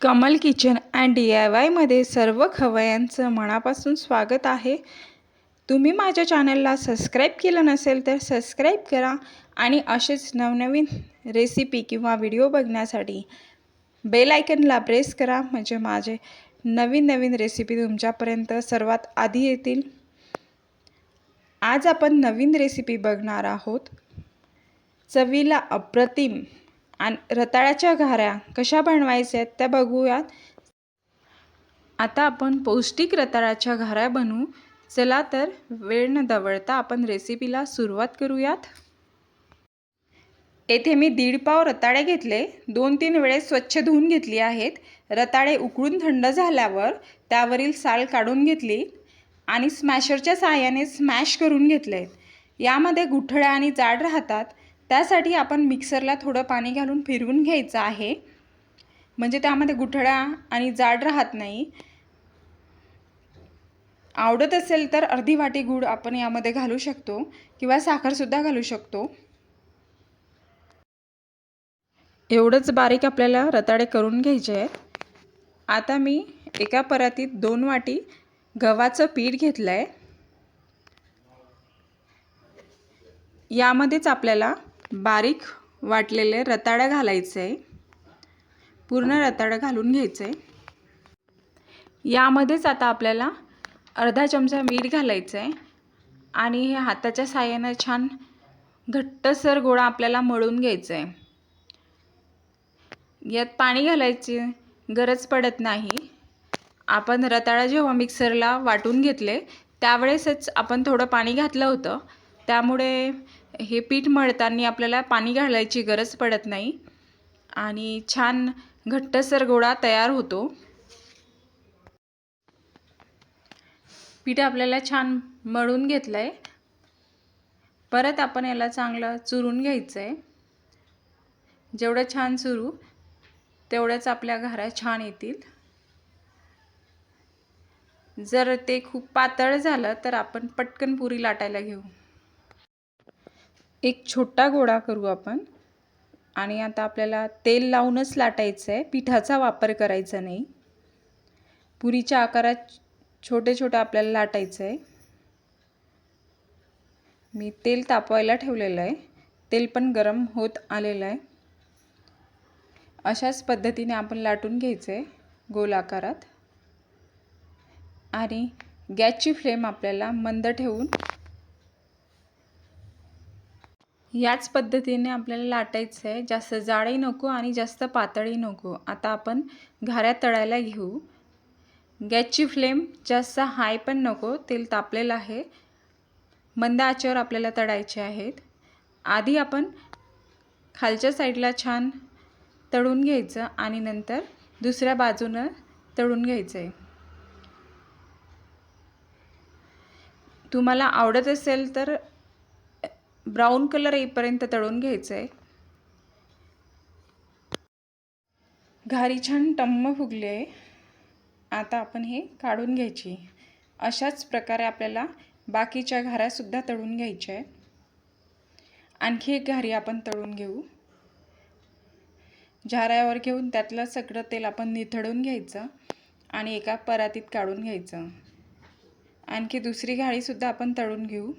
Kamal kitchen and D I वायमध्ये सर्व खवयांचं मनापासून स्वागत आहे. तुम्ही माझ्या चॅनलला सबस्क्राईब केलं नसेल तर सबस्क्राईब करा आणि असेच नवनवीन रेसिपी किंवा व्हिडिओ बघण्यासाठी बेल आयकनला प्रेस करा. म्हणजे माझे नवीन नवीन रेसिपी तुमच्यापर्यंत सर्वात आधी येतील. आज आपण नवीन रेसिपी बघणार आहोत. चवीला अप्रतिम आणि रताळ्याच्या घाऱ्या कशा बनवायच्या आहेत त्या बघूयात. आता आपण पौष्टिक रताळ्याच्या घाऱ्या बनवू. चला तर वेळ न दवळता आपण रेसिपीला सुरुवात करूयात. येथे मी दीड पाव रताळे घेतले. दोन तीन वेळेस स्वच्छ धुवून घेतली आहेत. रताळे उकळून थंड झाल्यावर त्यावरील साल काढून घेतली आणि स्मॅशरच्या सहाय्याने स्मॅश करून घेतले. यामध्ये गुठळ्या आणि जाड राहतात. त्यासाठी आपण मिक्सरला थोडं पाणी घालून फिरवून घ्यायचं आहे. म्हणजे त्यामध्ये गुठळ्या आणि जाड राहत नाही. आवडत असेल तर अर्धी वाटी गूळ आपण यामध्ये घालू शकतो किंवा साखरसुद्धा घालू शकतो. एवढंच बारीक आपल्याला रताळे करून घ्यायचे आहेत. आता मी एका परातीत दोन वाटी गव्हाचं पीठ घेतलं आहे यामध्येच आपल्याला बारीक वाटलेले रताळं घालायचं. आहे पूर्ण रताळं घालून घ्यायचं. आहे यामध्येच आता आपल्याला अर्धा चमचा मीठ घालायचं आहे आणि हे हाताच्या साह्यानं छान घट्टसर गोळा आपल्याला मळून घ्यायचं आहे यात पाणी घालायची गरज पडत नाही. आपण रताळा जेव्हा मिक्सरला वाटून घेतले त्यावेळेसच आपण थोडं पाणी घातलं होतं. त्यामुळे हे पीठ मळताना आपल्याला पाणी घालायची गरज पडत नाही. आणि छान घट्टसर गोळा तयार होतो. पीठ आपल्याला छान मळून घेतलं आहे परत आपण याला चांगलं चुरून घ्यायचं आहे जेवढं छान चुरू तेवढ्याच आपल्या घरा छान येतील. जर ते खूप पातळ झालं तर आपण पटकन पुरी लाटायला घेऊ. एक छोटा गोळा करू आपण. आणि आता आपल्याला तेल लावूनच लाटायचं आहे. पिठाचा वापर करायचा नाही. पुरीच्या आकारात छोटे छोटे आपल्याला लाटायचं आहे. मी तेल तापवायला ठेवलेलं आहे. तेल पण गरम होत आलेलं आहे. अशाच पद्धतीने आपण लाटून घ्यायचं आहे गोल आकारात. आणि गॅसची फ्लेम आपल्याला मंद ठेवून याच पद्धतीने आपल्याला लाटायचं आहे जास्त जाडही नको आणि जास्त पातळही नको. आता आपण घाऱ्या तळायला घेऊ. गॅसची फ्लेम जास्त हाय पण नको. तेल तापलेलं आहे. मंद आचेवर आपल्याला तळायचे आहेत. आधी आपण खालच्या साईडला छान तळून घ्यायचं आणि नंतर दुसऱ्या बाजूनं तळून घ्यायचं आहे तुम्हाला आवडत असेल तर ब्राऊन कलर येईपर्यंत तळून घ्यायचं आहे घारी छान टम्म फुगली. आहे आता आपण हे काढून घ्यायची. अशाच प्रकारे आपल्याला बाकीच्या घाऱ्यासुद्धा तळून घ्यायच्या आहेत आणखी एक घारी आपण तळून घेऊ. झाऱ्यावर घेऊन त्यातलं सगळं तेल आपण निथळून घ्यायचं आणि एका परातीत काढून घ्यायचं. आणखी दुसरी घाळीसुद्धा आपण तळून घेऊ.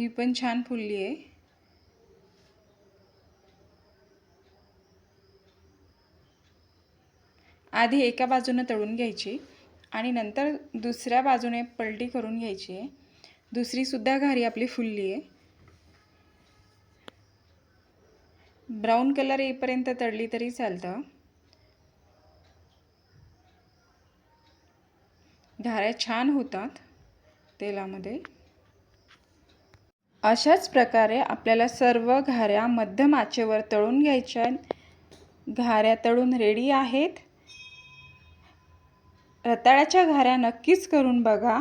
ही पण छान फुलली आहे. आधी एका बाजूनं तळून घ्यायची आणि नंतर दुसऱ्या बाजूने पलटी करून घ्यायची आहे. दुसरीसुद्धा घारी आपली फुलली आहे. ब्राऊन कलर येईपर्यंत तळली तरी चालतं. घाऱ्या छान होतात तेलामध्ये. अशाच प्रकारे आपल्याला सर्व घाऱ्या मध्यम आचेवर तळून घ्यायच्या. घाऱ्या तळून रेडी आहेत. रताळ्याच्या घाऱ्या नक्कीच करून बघा.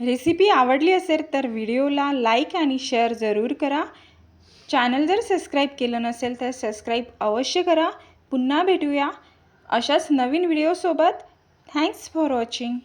रेसिपी आवडली असेल तर व्हिडिओला लाईक आणि शेअर जरूर करा. चॅनल जर सबस्क्राईब केलं नसेल तर सबस्क्राईब अवश्य करा. पुन्हा भेटूया अशाच नवीन व्हिडिओसोबत. Thanks for watching.